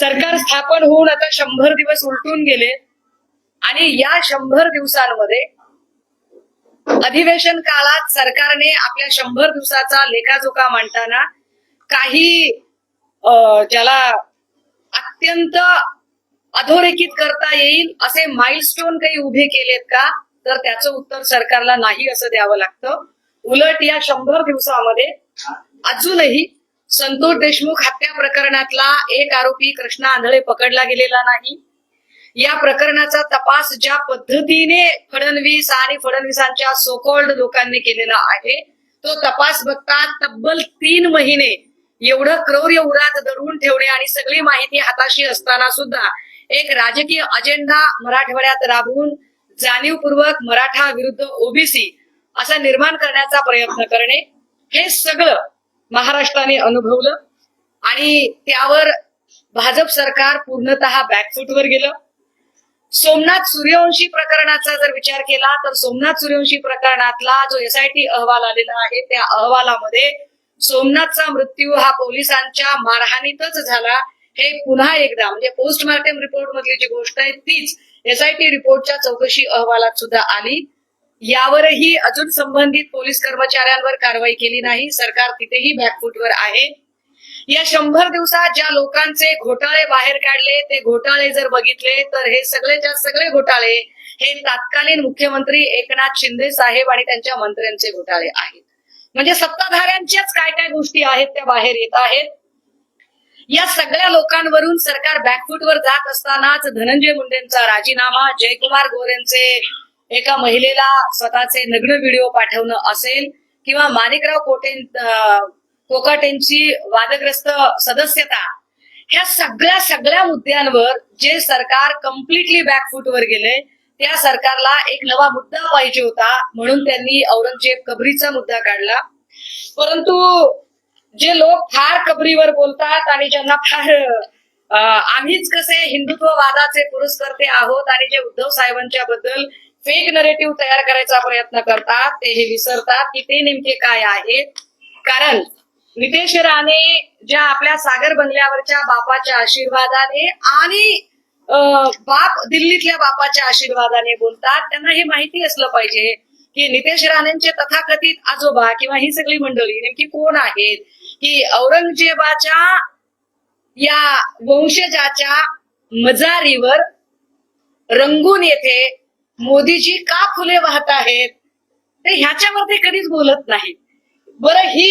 सरकार स्थापन होऊन आता शंभर दिवस उलटून गेले. आणि या शंभर दिवसांमध्ये अधिवेशन काळात सरकारने आपल्या शंभर दिवसाचा लेखाजोखा मांडताना काही ज्याला अत्यंत अधोरेखित करता येईल असे माइलस्टोन काही उभे केलेत का? तर त्याचं उत्तर सरकारला नाही असं द्यावं लागतं. उलट या शंभर दिवसामध्ये अजूनही संतोष देशमुख हत्या प्रकरणातला एक आरोपी कृष्णा आंधळे पकडला गेलेला नाही. या प्रकरणाचा तपास ज्या पद्धतीने फडणवीस आणि फडणवीसांच्या सोकोल्ड लोकांनी केलेला आहे तो तपास बघता तब्बल तीन महिने एवढं क्रौर्य उरात धरून ठेवणे आणि सगळी माहिती हाताशी असताना सुद्धा एक राजकीय अजेंडा मराठवाड्यात राबवून जाणीवपूर्वक मराठा विरुद्ध ओबीसी असा निर्माण करण्याचा प्रयत्न करणे हे सगळं महाराष्ट्राने अनुभवलं. आणि त्यावर भाजप सरकार पूर्णतः बॅकफूटवर गेलं. सोमनाथ सूर्यवंशी प्रकरणाचा जर विचार केला तर सोमनाथ सूर्यवंशी प्रकरणातला जो एसआयटी अहवाल आलेला आहे त्या अहवालामध्ये सोमनाथचा मृत्यू हा पोलिसांच्या मारहाणीतच झाला. हे पुन्हा एकदा म्हणजे पोस्टमार्टम रिपोर्ट मधली जी गोष्ट आहे तीच एसआयटी रिपोर्टच्या चौकशी अहवालात सुद्धा आली. यावरही अजून संबंधित पोलीस कर्मचाऱ्यांवर कारवाई केली नाही. सरकार तिथेही बॅकफूटवर आहे. या शंभर दिवसात ज्या लोकांचे घोटाळे बाहेर काढले ते घोटाळे जर बघितले तर हे सगळेच्या सगळे घोटाळे हे तत्कालीन मुख्यमंत्री एकनाथ शिंदे साहेब आणि त्यांच्या मंत्र्यांचे घोटाळे आहेत. म्हणजे सत्ताधाऱ्यांच्याच काय काय गोष्टी आहेत त्या बाहेर येत आहेत. या सगळ्या लोकांवरून सरकार बॅकफूटवर जात असतानाच धनंजय मुंडेंचा राजीनामा जयकुमार गोरेंचे एका महिलेला स्वतःचे नग्न व्हिडिओ पाठवणं असेल किंवा माणिकराव कोटे कोकाटेंची वादग्रस्त सदस्यता ह्या सगळ्या सगळ्या मुद्द्यांवर जे सरकार कम्प्लिटली बॅकफूटवर गेले त्या सरकारला एक नवा मुद्दा पाहिजे होता म्हणून त्यांनी औरंगजेब कबरीचा मुद्दा काढला. परंतु जे लोक फार कबरीवर बोलतात आणि ज्यांना फार आम्हीच कसे हिंदुत्ववादाचे पुरस्कर्ते आहोत आणि जे उद्धव साहेबांच्या बद्दल फेक नरेटिव्ह तयार करायचा प्रयत्न करतात ते हे विसरतात की ते नेमके काय आहेत. कारण नितेश राणे ज्या आपल्या सागर बंगल्यावरच्या बापाच्या आशीर्वादाने आणि बाप दिल्लीतल्या बापाच्या आशीर्वादाने बोलतात त्यांना हे माहिती असलं पाहिजे की नितेश राणेंचे तथाकथित आजोबा किंवा ही सगळी मंडळी नेमकी कोण आहेत? की औरंगजेबाच्या या वंशजाच्या मजारीवर रंगून येथे मोदीजी का फुले वाहत आहेत? ते ह्याच्यावर ते कधीच बोलत नाही बरं ही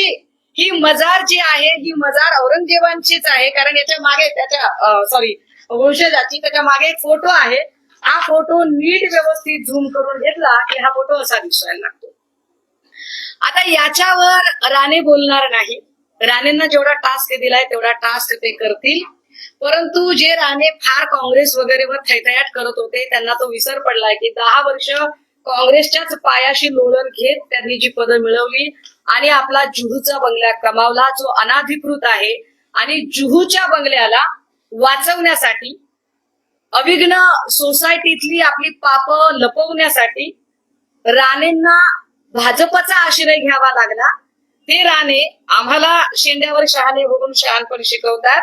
ही मजार जी आहे ही मजार औरंगजेबांचीच आहे कारण याच्या मागे त्याच्या सॉरी वंशजाची त्याच्यामागे एक फोटो आहे. हा फोटो नीट व्यवस्थित झूम करून घेतला की हा फोटो असा दिसायला लागतो. आता याच्यावर राणे बोलणार नाही राणेंना जेवढा टास्क दिलाय तेवढा टास्क ते करतील. परंतु जे राणे फार काँग्रेस वगैरेवर थैथयाट करत होते त्यांना तो विसर पडलाय की दहा वर्ष काँग्रेसच्याच पायाशी लोळण घेत त्यांनी जी पदं मिळवली आणि आपला जुहूचा बंगला कमावला जो अनाधिकृत आहे आणि जुहूच्या बंगल्याला वाचवण्यासाठी अविघ्न सोसायटीतली आपली पाप लपवण्यासाठी राणेंना भाजपचा आश्रय घ्यावा लागला. ते राणे आम्हाला शेंड्यावर शहाणे होऊन शहाणपण शिकवतात.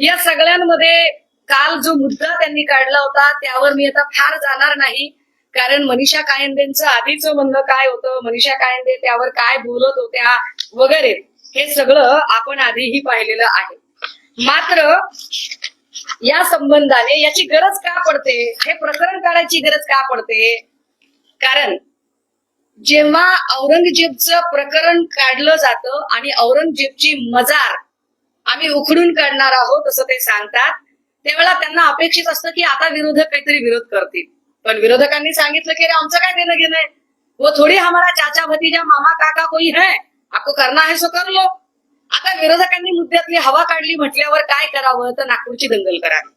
या सगळ्यांमध्ये काल जो मुद्दा त्यांनी काढला होता त्यावर मी आता फार जाणार नाही. कारण मनीषा कायंदेचं आधीच म्हणणं काय होतं मनीषा कायंदे त्यावर काय बोलत होत्या वगैरे हे सगळं आपण आधीही पाहिलेलं आहे. मात्र या संबंधाने याची गरज का पडते? हे प्रकरण काढायची गरज का पडते? कारण जेव्हा औरंगजेबचं प्रकरण काढलं जातं आणि औरंगजेबची मजार आम्ही उखडून काढणार आहोत असं ते सांगतात. त्यावेळेला त्यांना अपेक्षित असतं की आता विरोधक काहीतरी विरोध करतील. पण विरोधकांनी सांगितलं की अरे आमचं काय देणं घेणं आहे? वो थोडी हमारा चाचा भतीजा मामा काका कोई है आपको करना है सो कर लो आता विरोधकांनी मुद्द्यातली हवा काढली म्हटल्यावर काय करावं? तर नागपूरची दंगल करावी.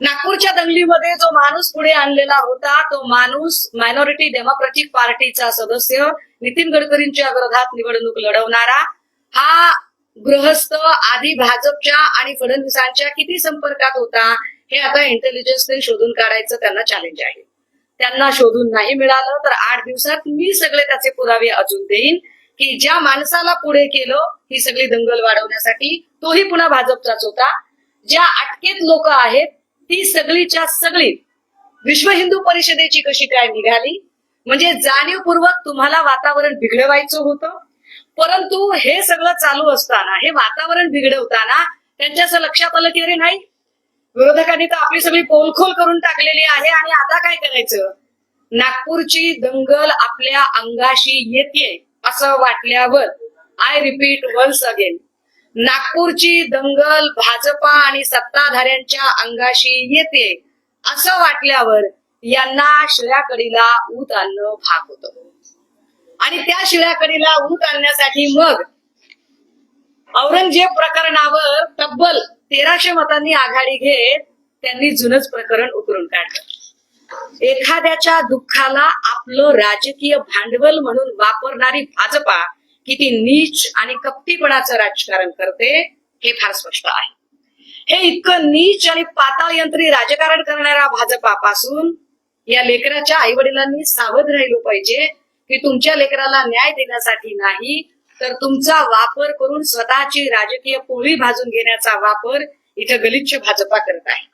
नागपूरच्या दंगलीमध्ये जो माणूस पुढे आणलेला होता तो माणूस मायनॉरिटी डेमोक्रॅटिक पार्टीचा सदस्य. नितीन गडकरींच्या विरोधात निवडणूक लढवणारा. हा गृहस्थ आधी भाजपच्या आणि फडणवीसांच्या किती संपर्कात होता हे आता इंटेलिजन्सने शोधून काढायचं त्यांना चॅलेंज आहे. त्यांना शोधून नाही मिळालं तर आठ दिवसात मी सगळे त्याचे पुरावे अजून देईन की ज्या माणसाला पुढे केलं ही सगळी दंगल वाढवण्यासाठी तोही पुन्हा भाजपचाच होता. ज्या अटकेत लोक आहेत ती सगळीच्या सगळी विश्व हिंदू परिषदेची कशी काय निघाली? म्हणजे जाणीवपूर्वक तुम्हाला वातावरण बिघडवायचं होतं परंतु हे सगळं चालू असताना हे वातावरण बिघडवताना त्यांच्या असं लक्षात आलं की अरे नाही विरोधकांनी तर आपली सगळी पोलखोल करून टाकलेली आहे आणि आता काय करायचं? नागपूरची दंगल आपल्या अंगाशी येते असं वाटल्यावर आय रिपीट वन्स अगेन नागपूरची दंगल भाजपा आणि सत्ताधाऱ्यांच्या अंगाशी येते असं वाटल्यावर यांना श्रेयाकडीला ऊत आणणं भाग होतं. आणि त्या शिळ्याकडीला ऊत आणण्यासाठी मग औरंगजेब प्रकरणावर तब्बल तेराशे मतांनी आघाडी घेत त्यांनी जुनच प्रकरण उकरून काढलं. एखाद्याच्या दुःखाला आपलं राजकीय भांडवल म्हणून वापरणारी भाजपा किती नीच आणि कपटीपणाचं राजकारण करते हे फार स्पष्ट आहे. हे इतकं नीच आणि पाताळयंत्री राजकारण करणाऱ्या भाजपापासून या लेकराच्या आई वडिलांनी सावध राहिलो पाहिजे की तुमच्या लेकराला न्याय देण्यासाठी नाही तर तुमचा वापर करून स्वतःची राजकीय पोळी भाजून घेण्याचा वापर इथं गलिच्छ भाजपा करत आहे.